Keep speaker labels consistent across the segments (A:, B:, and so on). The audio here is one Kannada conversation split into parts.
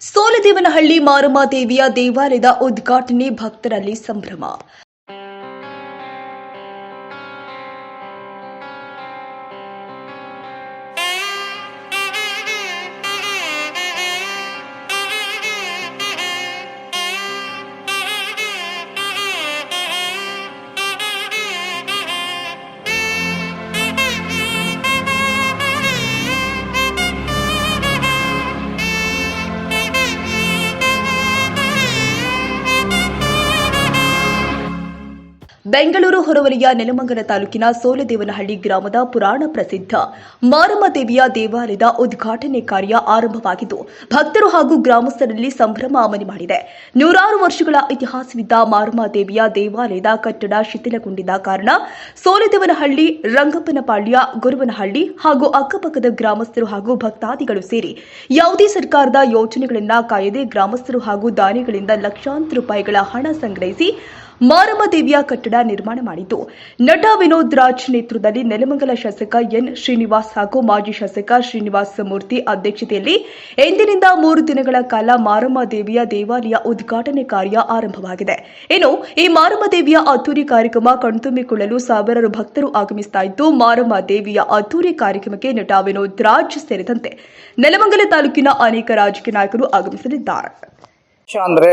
A: ಸೋಲದೇವನಹಳ್ಳಿ ಮಾರಮ್ಮ ದೇವಿಯ ದೇವಾಲಯದ ಉದ್ಘಾಟನೆ ಭಕ್ತರಲ್ಲಿ ಸಂಭ್ರಮ. ಬೆಂಗಳೂರು ಹೊರವಲಯ ನೆಲಮಂಗಲ ತಾಲೂಕಿನ ಸೋಲದೇವನಹಳ್ಳಿ ಗ್ರಾಮದ ಪುರಾಣ ಪ್ರಸಿದ್ಧ ಮಾರಮ್ಮ ದೇವಿಯ ದೇವಾಲಯದ ಉದ್ಘಾಟನೆ ಕಾರ್ಯ ಆರಂಭವಾಗಿದ್ದು, ಭಕ್ತರು ಹಾಗೂ ಗ್ರಾಮಸ್ಥರಲ್ಲಿ ಸಂಭ್ರಮ ಅಮಲಿ ಮಾಡಿದೆ. ನೂರಾರು ವರ್ಷಗಳ ಇತಿಹಾಸವಿದ್ದ ಮಾರಮ್ಮ ದೇವಿಯ ದೇವಾಲಯದ ಕಟ್ಟಡ ಶಿಥಿಲಗೊಂಡಿದ್ದ ಕಾರಣ, ಸೋಲದೇವನಹಳ್ಳಿ, ರಂಗಪ್ಪನಪಾಳ್ಯ, ಗುರುವನಹಳ್ಳಿ ಹಾಗೂ ಅಕ್ಕಪಕ್ಕದ ಗ್ರಾಮಸ್ಥರು ಹಾಗೂ ಭಕ್ತಾದಿಗಳು ಸೇರಿ ಯಾವುದೇ ಸರ್ಕಾರದ ಯೋಜನೆಗಳನ್ನ ಕಾಯದೆ ಗ್ರಾಮಸ್ಥರು ಹಾಗೂ ದಾನಿಗಳಿಂದ ಲಕ್ಷಾಂತರ ರೂಪಾಯಿಗಳ ಹಣ ಸಂಗ್ರಹಿಸಿ ಮಾರಮ್ಮ ದೇವಿಯ ಕಟ್ಟಡ ನಿರ್ಮಾಣ ಮಾಡಿದ್ದು. ನಟ ವಿನೋದ್ ರಾಜ್ ನೇತೃತ್ವದಲ್ಲಿ ನೆಲಮಂಗಲ ಶಾಸಕ ಎನ್ ಶ್ರೀನಿವಾಸ್ ಹಾಗೂ ಮಾಜಿ ಶಾಸಕ ಶ್ರೀನಿವಾಸ ಮೂರ್ತಿ ಅಧ್ಯಕ್ಷತೆಯಲ್ಲಿ ಎಂದಿನಿಂದ ಮೂರು ದಿನಗಳ ಕಾಲ ಮಾರಮ್ಮ ದೇವಿಯ ದೇವಾಲಯ ಉದ್ಘಾಟನೆ ಕಾರ್ಯ ಆರಂಭವಾಗಿದೆ. ಇನ್ನು ಈ ಮಾರಮ್ಮ ದೇವಿಯ ಅದ್ದೂರಿ ಕಾರ್ಯಕ್ರಮ ಕಣ್ತುಂಬಿಕೊಳ್ಳಲು ಸಾವಿರಾರು ಭಕ್ತರು ಆಗಮಿಸ್ತಾ ಇದ್ದು, ಮಾರಮ್ಮ ದೇವಿಯ ಅದ್ದೂರಿ ಕಾರ್ಯಕ್ರಮಕ್ಕೆ ನಟ ವಿನೋದ್ ರಾಜ್ ಸೇರಿದಂತೆ ನೆಲಮಂಗಲ ತಾಲೂಕಿನ ಅನೇಕ ರಾಜಕೀಯ ನಾಯಕರು ಆಗಮಿಸಲಿದ್ದಾರೆ.
B: ವಿಷಯ ಅಂದ್ರೆ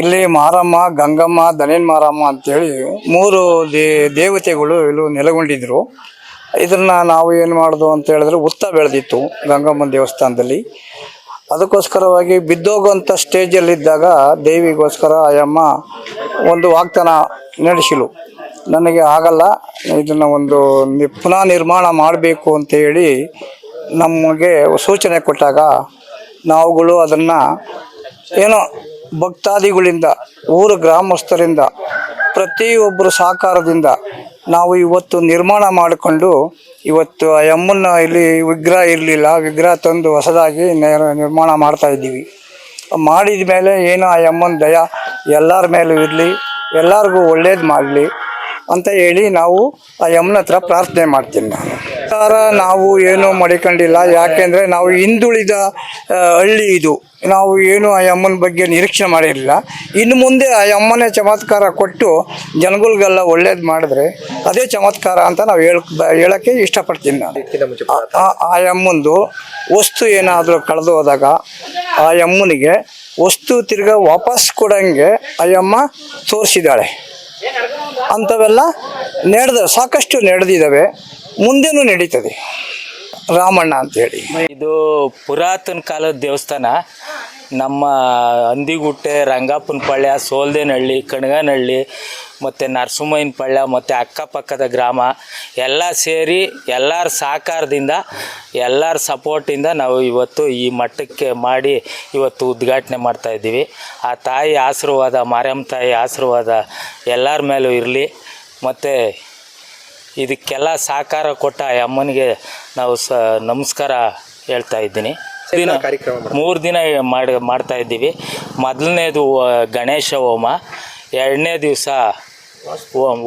B: ಇಲ್ಲಿ ಮಾರಮ್ಮ, ಗಂಗಮ್ಮ ದನೇನ್ ಮಾರಮ್ಮ ಅಂತೇಳಿ ಮೂರು ದೇ, ದೇವತೆಗಳು ಇಲ್ಲಿ ನೆಲೆಗೊಂಡಿದ್ರು. ಇದನ್ನ ನಾವು ಏನು ಮಾಡೋದು ಅಂತ ಹೇಳಿದ್ರೆ ಉತ್ತ ಬೆಳೆದಿತ್ತು ಗಂಗಮ್ಮನ ದೇವಸ್ಥಾನದಲ್ಲಿ. ಅದಕ್ಕೋಸ್ಕರವಾಗಿ ಬಿದ್ದೋಗುವಂಥ ಸ್ಟೇಜಲ್ಲಿದ್ದಾಗ ದೇವಿಗೋಸ್ಕರ ಆಯಮ್ಮ ಒಂದು ವಾಗ್ದಾನ ನಡೆಸಿಲು. ನನಗೆ ಆಗಲ್ಲ, ಇದನ್ನು ಒಂದು ಪುನಃ ನಿರ್ಮಾಣ ಮಾಡಬೇಕು ಅಂತ ಹೇಳಿ ನಮಗೆ ಸೂಚನೆ ಕೊಟ್ಟಾಗ ನಾವುಗಳು ಅದನ್ನು ಏನೋ ಭಕ್ತಾದಿಗಳಿಂದ, ಊರ ಗ್ರಾಮಸ್ಥರಿಂದ, ಪ್ರತಿಯೊಬ್ಬರು ಸಹಕಾರದಿಂದ ನಾವು ಇವತ್ತು ನಿರ್ಮಾಣ ಮಾಡಿಕೊಂಡು, ಇವತ್ತು ಆ ಅಮ್ಮನ ಇಲ್ಲಿ ವಿಗ್ರಹ ಇರಲಿಲ್ಲ, ವಿಗ್ರಹ ತಂದು ಹೊಸದಾಗಿ ನೇರ- ನಿರ್ಮಾಣ ಮಾಡ್ತಾ ಇದ್ದೀವಿ. ಮಾಡಿದ ಮೇಲೆ ಏನು ಆ ಅಮ್ಮನ ದಯ ಎಲ್ಲರ ಮೇಲೂ ಇರಲಿ, ಎಲ್ಲರಿಗೂ ಒಳ್ಳೇದು ಮಾಡಲಿ ಅಂತ ಹೇಳಿ ನಾವು ಆ ಯಮ್ಮನ ಹತ್ರ ಪ್ರಾರ್ಥನೆ ಮಾಡ್ತೀನಿ ನಾನು. ಸರ್ಕಾರ ನಾವು ಏನು ಮಾಡಿಕೊಂಡಿಲ್ಲ. ಯಾಕೆಂದರೆ ನಾವು ಹಿಂದುಳಿದ ಹಳ್ಳಿ ಇದು. ನಾವು ಏನು ಆ ಅಮ್ಮನ ಬಗ್ಗೆ ನಿರೀಕ್ಷೆ ಮಾಡಿರಲಿಲ್ಲ. ಇನ್ನು ಮುಂದೆ ಆ ಅಮ್ಮನೇ ಚಮತ್ಕಾರ ಕೊಟ್ಟು ಜನಗಳಿಗೆಲ್ಲ ಒಳ್ಳೇದು ಮಾಡಿದ್ರೆ ಅದೇ ಚಮತ್ಕಾರ ಅಂತ ನಾವು ಹೇಳ ಹೇಳೋಕ್ಕೆ ಇಷ್ಟಪಡ್ತೀನಿ ನಾನು. ಆ- ಆ ಅಮ್ಮಂದು ವಸ್ತು ಏನಾದರೂ ಕಳೆದು ಹೋದಾಗ ಆ ಅಮ್ಮನಿಗೆ ವಸ್ತು ತಿರ್ಗಾ ವಾಪಸ್ ಕೊಡಂಗೆ ಆ ಅಮ್ಮ ತೋರಿಸಿದ್ದಾಳೆ. ಅಂಥವೆಲ್ಲ ನಡೆದ ಸಾಕಷ್ಟು ನಡೆದಿದ್ದಾವೆ. ಮುಂದೆನೂ ನಡೀತದೆ. ರಾಮಣ್ಣ ಅಂತೇಳಿ
C: ಇದು ಪುರಾತನ ಕಾಲದ ದೇವಸ್ಥಾನ. ನಮ್ಮ ಹಂದಿಗುಟ್ಟೆ ರಂಗಪ್ಪನ ಪಳ್ಯ, ಸೋಲ್ದೇನಹಳ್ಳಿ, ಕಣಗನಹಳ್ಳಿ, ಮತ್ತು ನರಸಿಂಹಯ್ಯನ ಪಳ್ಯ, ಮತ್ತು ಅಕ್ಕಪಕ್ಕದ ಗ್ರಾಮ ಎಲ್ಲ ಸೇರಿ ಎಲ್ಲರ ಸಹಕಾರದಿಂದ, ಎಲ್ಲರ ಸಪೋರ್ಟಿಂದ ನಾವು ಇವತ್ತು ಈ ಮಟ್ಟಕ್ಕೆ ಮಾಡಿ ಇವತ್ತು ಉದ್ಘಾಟನೆ ಮಾಡ್ತಾಯಿದ್ದೀವಿ ಆ ತಾಯಿ ಆಶೀರ್ವಾದ ಮಾರಮ್ಮ ತಾಯಿ ಆಶೀರ್ವಾದ ಎಲ್ಲರ ಮೇಲೂ ಇರಲಿ. ಮತ್ತು ಇದಕ್ಕೆಲ್ಲ ಸಹಕಾರ ಕೊಟ್ಟ ಆ ಅಮ್ಮನಿಗೆ ನಾವು ಸ ನಮಸ್ಕಾರ ಹೇಳ್ತಾ ಇದ್ದೀನಿ. ದಿನ ಮೂರು ದಿನ ಮಾಡಿ ಮಾಡ್ತಾ ಇದ್ದೀವಿ. ಮೊದಲನೇದು ಗಣೇಶ ಹೋಮ ಎರಡನೇ ದಿವಸ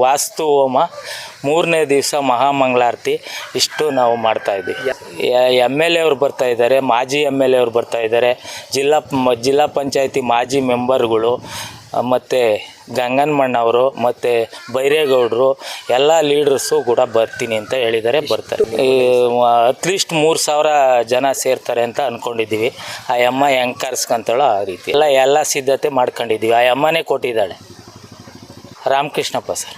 C: ವಾಸ್ತು ಹೋಮ ಮೂರನೇ ದಿವಸ ಮಹಾಮಂಗಳಾರತಿ. ಇಷ್ಟು ನಾವು ಮಾಡ್ತಾ ಇದ್ದೀವಿ. ಎಂ ಎಲ್ ಎ ಅವ್ರು ಬರ್ತಾ ಇದ್ದಾರೆ ಮಾಜಿ ಎಂ ಎಲ್ ಎ ಅವ್ರು ಬರ್ತಾ ಇದ್ದಾರೆ. ಜಿಲ್ಲಾ ಜಿಲ್ಲಾ ಪಂಚಾಯತಿ ಮಾಜಿ ಮೆಂಬರ್ಗಳು ಮತ್ತು ಗಂಗನಮಣ್ಣವರು ಮತ್ತು ಬೈರೇಗೌಡರು ಎಲ್ಲ ಲೀಡರ್ಸು ಕೂಡ ಬರ್ತೀನಿ ಅಂತ ಹೇಳಿದ್ದಾರೆ ಬರ್ತಾರೆ. ಅಟ್ಲೀಸ್ಟ್ ಮೂರು ಸಾವಿರ ಜನ ಸೇರ್ತಾರೆ ಅಂತ ಅಂದ್ಕೊಂಡಿದ್ದೀವಿ ಆ ಅಮ್ಮ ಹೆಂಗೆ ಕರ್ಸ್ಕೊಂತಾಳೋ ಆ ರೀತಿ. ಎಲ್ಲ ಎಲ್ಲ ಸಿದ್ಧತೆ ಮಾಡ್ಕೊಂಡಿದ್ದೀವಿ. ಆ ಅಮ್ಮನೇ ಕೊಟ್ಟಿದ್ದಾಳೆ. ರಾಮಕೃಷ್ಣಪ್ಪ ಸರ್.